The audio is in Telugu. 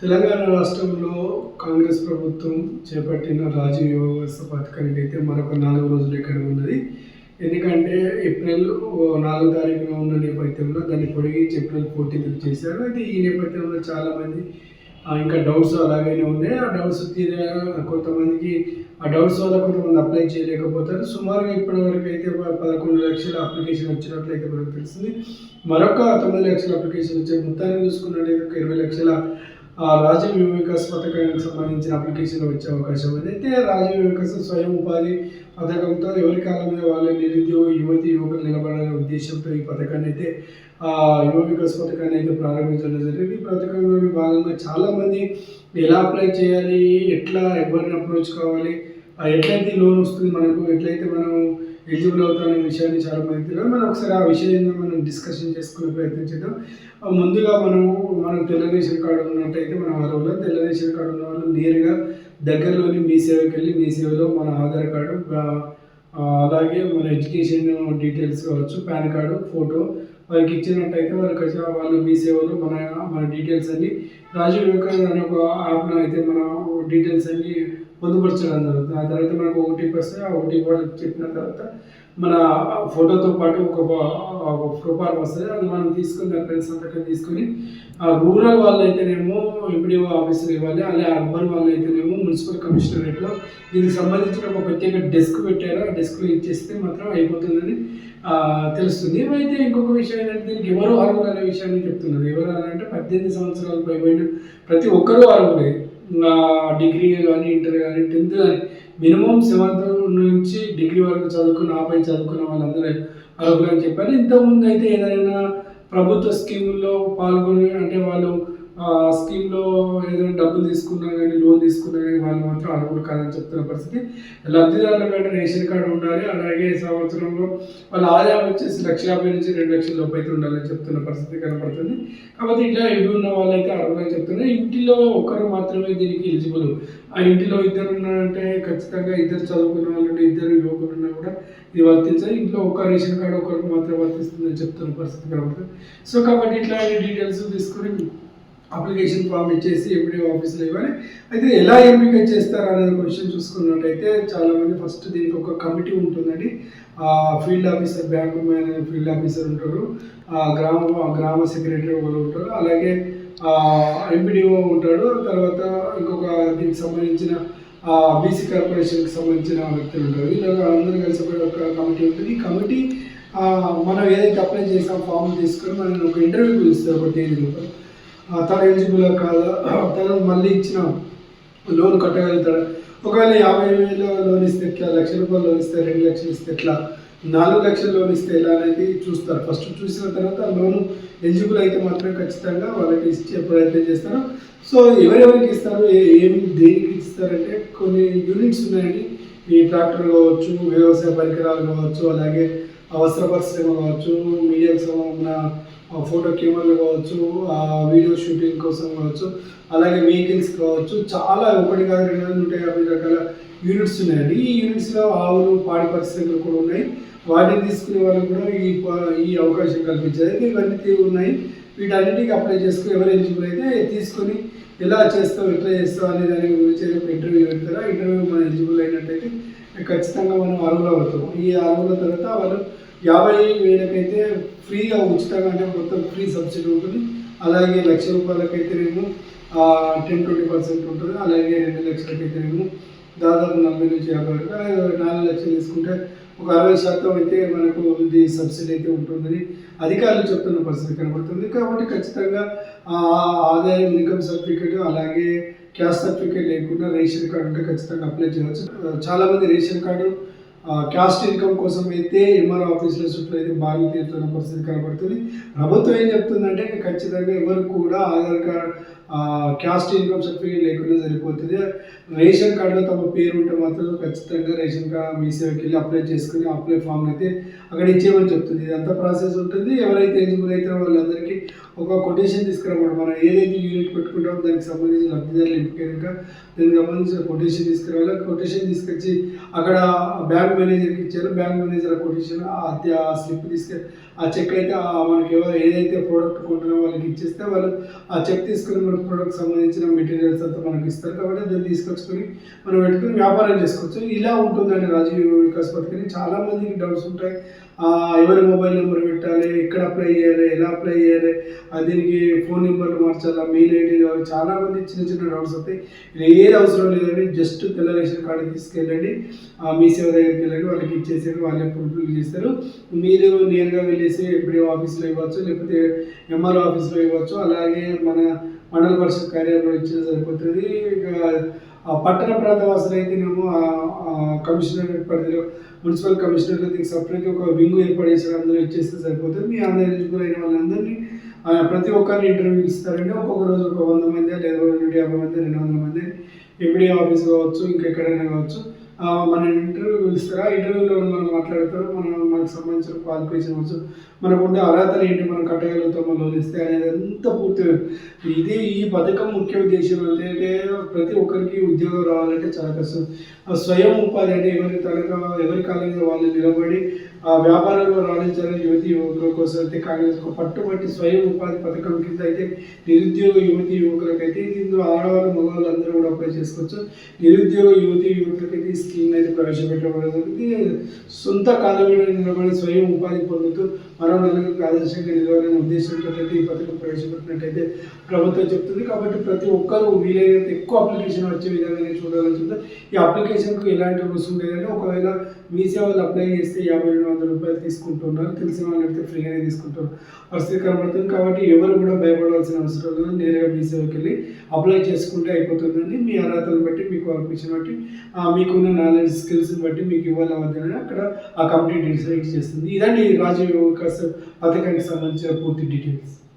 తెలంగాణ రాష్ట్రంలో కాంగ్రెస్ ప్రభుత్వం చేపట్టిన రాజీవ్ వ్యవస్థ పథకానికి అయితే మరొక నాలుగు రోజులు ఇక్కడ ఉన్నది? ఎందుకంటే ఏప్రిల్ ఓ తారీఖున ఉన్న నేపథ్యంలో దాన్ని పొడిగించి ఏప్రిల్ ఫోర్టీన్త్ చేశారు. అయితే ఈ నేపథ్యంలో చాలామంది ఇంకా డౌట్స్ అలాగనే ఉన్నాయి. ఆ డౌట్స్ తీరే కొంతమందికి ఆ డౌట్స్ వల్ల కొంతమంది అప్లై చేయలేకపోతారు. సుమారుగా ఇప్పటి వరకు అయితే పదకొండు లక్షల అప్లికేషన్ వచ్చినట్లయితే మనకు తెలిసింది మరొక తొమ్మిది లక్షల అప్లికేషన్ వచ్చే మొత్తాన్ని చూసుకున్నట్లయితే ఒక ఇరవై లక్షల రాజీవ్ వివేకాస్ పథకానికి సంబంధించిన అప్లికేషన్ వచ్చే అవకాశం ఉంది. అయితే రాజీవ్ వివేకాస్ స్వయం ఉపాధి పథకంతో ఎవరి కాలం మీద వాళ్ళ నిరుద్యోగ యువతి యువకులు నిలబడాలనే ఉద్దేశంతో ఈ పథకాన్ని అయితే ఆ యువ వికాస్ పథకాన్ని అయితే ప్రారంభించడం జరిగింది. ఈ పథకంలోని భాగంగా చాలామంది ఎలా అప్లై చేయాలి ఎట్లా ఎవరిని అప్రోచ్ కావాలి ఎట్లయితే లోన్ వస్తుంది మనకు ఎట్లయితే మనం ఎలిజిబుల్ అవుతామనే విషయాన్ని చాలా మంది తెలియదు మనం ఒకసారి ఆ విషయాన్ని మనం డిస్కషన్ చేసుకునే ప్రయత్నం చేద్దాం. ముందుగా మనము మనం తెల్ల రేషన్ కార్డు ఉన్నట్టయితే మన అర్హులు తెల్ల రేషన్ కార్డు ఉన్న వాళ్ళు నేరుగా దగ్గరలోని మీ సేవకి వెళ్ళి మీ సేవలో మన ఆధార్ కార్డు అలాగే మన ఎడ్యుకేషన్ డీటెయిల్స్ కావచ్చు పాన్ కార్డు ఫోటో వాళ్ళకి ఇచ్చినట్టయితే వాళ్ళకి వాళ్ళు మీ సేవలో మన మన డీటెయిల్స్ అన్ని రాజీవ్ వివేకానంద అనే ఒక యాప్లో అయితే మన డీటెయిల్స్ అన్ని పొందుపరచడం జరుగుతుంది. ఆ తర్వాత మనకు ఓటీపీ వస్తే ఆ ఓటీపీ చెప్పిన తర్వాత మన ఫోటోతో పాటు ఒక ప్రొఫైల్ వస్తుంది. అది మనం తీసుకుని దానిపైన సంతకం తీసుకొని ఆ రూరల్ వాళ్ళు అయితేనేమో ఎంపీడీఓ ఆఫీసర్ ఇవ్వాలి. అలాగే అర్బన్ వాళ్ళు అయితేనేమో మున్సిపల్ కమిషనరేట్లో దీనికి సంబంధించిన ఒక ప్రత్యేక డెస్క్ పెట్టారు. ఆ డెస్క్లో ఇచ్చేస్తే మాత్రం అయిపోతుందని తెలుస్తుంది. అయితే ఇంకొక విషయం ఏంటంటే దీనికి ఎవరు అర్హులు అనే విషయాన్ని చెప్తున్నారు. ఎవరు అని అంటే పద్దెనిమిది సంవత్సరాలు పైబడిన ప్రతి ఒక్కరూ అర్హులే. డిగ్రీ కానీ ఇంటర్ కానీ టెన్త్ కానీ మినిమం సెవెంత్ నుంచి డిగ్రీ వరకు చదువుకున్న ఆపై చదువుకున్న వాళ్ళందరూ అర్హులు అని చెప్పారు ఇంతకుముందు అయితే ఏదైనా ప్రభుత్వ స్కీముల్లో పాల్గొని అంటే వాళ్ళు స్కీమ్లో ఏదైనా డబ్బులు తీసుకున్నా కానీ లోన్ తీసుకున్నా కానీ వాళ్ళు మాత్రం అర్హులు కాదని చెప్తున్న పరిస్థితి. లబ్ధిదారుల కంటే రేషన్ కార్డు ఉండాలి. అలాగే సంవత్సరంలో వాళ్ళ ఆదాయం వచ్చేసి లక్ష యాభై నుంచి రెండు లక్షల లోపు అయితే ఉండాలని చెప్తున్న పరిస్థితి కనపడుతుంది. కాబట్టి ఇట్లా ఇవి ఉన్న వాళ్ళైతే అర్హులని చెప్తున్నారు. ఇంటిలో ఒకరు మాత్రమే దీనికి ఎలిజిబుల్. ఆ ఇంటిలో ఇద్దరు ఉన్నారంటే ఖచ్చితంగా ఇద్దరు చదువుకున్న వాళ్ళు ఇద్దరు యువకులు ఉన్నా కూడా ఇది వర్తించాలి ఇంట్లో ఒక రేషన్ కార్డు ఒకరికి మాత్రమే వర్తిస్తుందని చెప్తున్న పరిస్థితి కనబడుతుంది సో కాబట్టి ఇట్లాంటి డీటెయిల్స్ తీసుకొని అప్లికేషన్ ఫామ్ ఇచ్చేసి ఎప్పుడూ ఆఫీస్లో ఇవ్వాలి. అయితే ఎలా ఎంపిక చేస్తారు అనేది క్వశ్చన్ చూసుకున్నట్టయితే చాలామంది ఫస్ట్ దీనికి ఒక కమిటీ ఉంటుందండి. Field officer bank manager field officer ఉంటారు. ఆ, గ్రామ గ్రామ సెక్రటరీ ఒకరు ఉంటారు. అలాగే ఎంపీడీఓ ఉంటాడు. తర్వాత ఇంకొక దీనికి సంబంధించిన బీసీ కార్పొరేషన్కి సంబంధించిన వ్యక్తులు ఉంటారు. వీళ్ళు అందరూ కలిసి ఒక కమిటీ ఉంటుంది. ఈ కమిటీ మనం ఏదైతే అప్లై చేసాం ఫామ్ తీసుకొని మనం ఒక ఇంటర్వ్యూ పిలుస్తారు ఒక తేదీ లోపల. తను ఎలిజిబుల్ కాదా. తను మళ్ళీ ఇచ్చిన లోన్ కట్టగలుగుతాడు. ఒకవేళ యాభై వేలు లోన్ ఇస్తే ఎట్లా? లక్ష రూపాయలు లోన్ ఇస్తే రెండు లక్షలు ఇస్తే ఎట్లా? నాలుగు లక్షలు లోన్ ఇస్తే ఎలా అనేది చూస్తారు. ఫస్ట్ చూసిన తర్వాత లోన్ ఎలిజిబుల్ అయితే మాత్రం ఖచ్చితంగా వాళ్ళకి ఇచ్చే ప్రయత్నం చేస్తారు. సో ఎవరెవరికి ఇస్తారు? ఏమి దేనికి ఇస్తారంటే కొన్ని యూనిట్స్ ఉన్నాయండి. ఈ ట్రాక్టర్ కావచ్చు వ్యవసాయ పరికరాలు కావచ్చు అలాగే వస్త్ర పరిశ్రమ కావచ్చు మీడియాకు సంబంధించిన ఆ ఫోటో కెమెరాలు కావచ్చు ఆ వీడియో షూటింగ్ కోసం కావచ్చు అలాగే వెహికల్స్ కావచ్చు చాలా ఒకటి కాదు రెండు వందల నూట యాభై రకాల యూనిట్స్ ఉన్నాయండి. ఈ యూనిట్స్లో ఆవులు పాడి పరిశ్రమలు కూడా ఉన్నాయి. వాటిని తీసుకునే వాళ్ళకి కూడా ఈ ప- ఈ అవకాశం కల్పించారు. అయితే ఇవన్నీ ఉన్నాయి. వీటన్నిటికీ అప్లై చేసుకుని ఎవరు ఎలిజిబుల్ అయితే తీసుకొని ఎలా చేస్తావు ఎట్లా చేస్తావు అనే దాని గురించి ఇంటర్వ్యూ పెడతారా? ఇంటర్వ్యూ మనం ఎలిజిబుల్ అయినట్టయితే ఖచ్చితంగా మనం అర్హులు అవుతాం. ఈ అర్హుల తర్వాత వాళ్ళు యాభై వేలకైతే ఫ్రీగా ఉచితంగా అంటే మొత్తం ఫ్రీ సబ్సిడీ ఉంటుంది. అలాగే లక్ష రూపాయలకైతేనేమో టెన్ ట్వంటీ పర్సెంట్ ఉంటుంది. అలాగే రెండు లక్షలకైతేనేమో దాదాపు నలభై నుంచి యాభై వరకు అలాగే నాలుగు లక్షలు తీసుకుంటే ఒక అరవై శాతం అయితే మనకు ఇది సబ్సిడీ అయితే ఉంటుందని అధికారులు చెప్తున్న పరిస్థితి కనబడుతుంది. కాబట్టి ఖచ్చితంగా ఆదాయం ఇన్కమ్ సర్టిఫికేట్ అలాగే క్యాస్ట్ సర్టిఫికేట్ లేకుండా రేషన్ కార్డు ఉంటే ఖచ్చితంగా అప్లై చేయవచ్చు. చాలామంది రేషన్ కార్డు క్యాస్ట్ ఇన్కమ్ కోసం అయితే ఎంఆర్ఓ ఆఫీసులో చుట్టూ అయితే బాగా తీరుతున్న పరిస్థితి కనబడుతుంది. ప్రభుత్వం ఏం చెప్తుందంటే ఖచ్చితంగా ఎవరు కూడా Aadhaar card caste income certificate లేకుండా సరిపోతుంది. రేషన్ కార్డులో తమ పేరు ఉంటే మాత్రం ఖచ్చితంగా రేషన్ కార్డ్ మీ సేవకి వెళ్ళి అప్లై చేసుకుని అప్లై ఫామ్ అయితే అక్కడ ఇచ్చేయమని చెప్తుంది. ఇదంతా ప్రాసెస్ ఉంటుంది. ఎవరైతే ఎలిజిబుల్ అవుతారో వాళ్ళందరికీ ఒక కొటేషన్ తీసుకురామాట మనం ఏదైతే యూనిట్ పెట్టుకుంటామో దానికి సంబంధించి లబ్ధిదారులు ఎంపికైనాక దానికి సంబంధించిన కొటేషన్ తీసుకురావాలి. కొటేషన్ తీసుకొచ్చి అక్కడ బ్యాంక్ మేనేజర్కి ఇచ్చారు. బ్యాంక్ మేనేజర్ కొటేషన్ ఆ స్లిప్ తీసుకె ఆ చెక్ అయితే మనకి ఎవరు ఏదైతే ప్రోడక్ట్ కొంటున్నా వాళ్ళకి ఇచ్చేస్తే వాళ్ళు ఆ చెక్ తీసుకుని మనకు ప్రోడక్ట్ సంబంధించిన మెటీరియల్స్ అంతా మనకి ఇస్తారు. కాబట్టి దాన్ని తీసుకొచ్చుకొని మనం పెట్టుకుని వ్యాపారం చేసుకోవచ్చు. ఇలా ఉంటుందండి రాజీవ్ వికాస్ పథకం. చాలా మందికి డౌట్స్ ఉంటాయి. ఎవరి మొబైల్ నెంబర్ పెట్టాలి ఎక్కడ అప్లై చేయాలి ఎలా అప్లై చేయాలి దీనికి ఫోన్ నెంబర్లు మార్చాలా మెయిల్ ఐడి కావాలి. చాలా మంది చిన్న చిన్న డౌట్స్ వస్తాయి. ఏది అవసరం లేదండి. జస్ట్ తెల్ల రేషన్ కార్డు తీసుకెళ్ళండి. మీ సేవ దగ్గరికి వెళ్ళండి. వాళ్ళకి ఇచ్చేసి వాళ్ళే ప్రూఫ్లు చేస్తారు మీరు నేరుగా వెళ్ళి వెళ్ళేసి ఎప్పుడో ఆఫీస్లో ఇవ్వచ్చు లేకపోతే ఎంఆర్ఓ ఆఫీస్లో ఇవ్వచ్చు. అలాగే మన మండల పరిషత్ కార్యాలయంలో ఇచ్చిన సరిపోతుంది. ఇక ఆ పట్టణ ప్రాంత వాసులు అయితేనేమో కమిషనర్ పరిధిలో మున్సిపల్ కమిషనర్లో దీనికి సపరేట్ ఒక వింగ్ ఏర్పాటు చేశారు. అందరూ ఇచ్చేస్తే సరిపోతుంది. మీ అందరి ఎలిజిబుల్ అయిన వాళ్ళందరినీ ప్రతి ఒక్కరిని ఇంటర్వ్యూ ఇస్తారండి. ఒక్కొక్క రోజు ఒక వంద మంది లేదా నూట యాభై మంది రెండు వందల మంది ఎంబీడీ ఆఫీస్ కావచ్చు ఇంకా ఎక్కడైనా కావచ్చు మన ఇంటర్వ్యూ పిలుస్తారా ఇంటర్వ్యూలో మనం మాట్లాడతారు? మనం మనకు సంబంధించిన క్వాలిఫికేషన్ మనకు ఉండే అర్హతలు ఏంటి మనం కట్టగలుగుతామో లోన్ ఇస్తే అనేది అంతా పూర్తి ఇది ఈ పథకం ముఖ్య ఉద్దేశం అంటే ప్రతి ఒక్కరికి ఉద్యోగం రావాలంటే చాలా కష్టం. స్వయం ఉపాధి అంటే ఎవరి తనక ఎవరి కాలం వాళ్ళు నిలబడి ఆ వ్యాపారంలో రాణించాలని యువతి యువకుల కోసం అయితే కాంగ్రెస్ ఒక పట్టుబట్టి స్వయం ఉపాధి పథకం కింద అయితే నిరుద్యోగ యువతి యువకులకైతే దీంతో ఆడవాళ్ళు మగవాళ్ళు అందరూ కూడా అప్లై చేసుకోవచ్చు. నిరుద్యోగ యువతి యువకులకైతే ఈ స్కీమ్ అయితే ప్రవేశపెట్టబడుతుంది సొంత కాలం మీద నిలబడి స్వయం ఉపాధి పొందుతూ మరో నెలకు ఆదర్శంగా నిలవాలనే ఉద్దేశంతో అయితే ఈ పథకం ప్రవేశపెట్టినట్టయితే ప్రభుత్వం చెప్తుంది. కాబట్టి ప్రతి ఒక్కరూ వీలైనంత ఎక్కువ అప్లికేషన్ వచ్చే విధంగా చూడాలని చెప్తారు ఈ అప్లికేషన్కు ఎలాంటి రుసుము లేదంటే ఒకవేళ మీ సేవలు అప్లై చేస్తే యాభై రెండు వందల రూపాయలు తీసుకుంటున్నారు. తెలిసిన వాళ్ళు అయితే ఫ్రీగానే తీసుకుంటున్నారు పరిస్థితి కనబడుతుంది కాబట్టి ఎవరు కూడా భయపడాల్సిన అవసరం లేదు. నేరుగా మీ సేవకి వెళ్ళి అప్లై చేసుకుంటే అయిపోతుందండి. మీ అర్హతలు బట్టి మీ క్వాలిఫికేషన్ బట్టి మీకున్న నాలెడ్జ్ స్కిల్స్ని బట్టి మీకు ఇవ్వాలి వద్దని అక్కడ ఆ కంపెనీ డిసైడ్ చేస్తుంది. ఇదండి రాజీవ్ వికాస్ పథకానికి సంబంధించిన పూర్తి డీటెయిల్స్.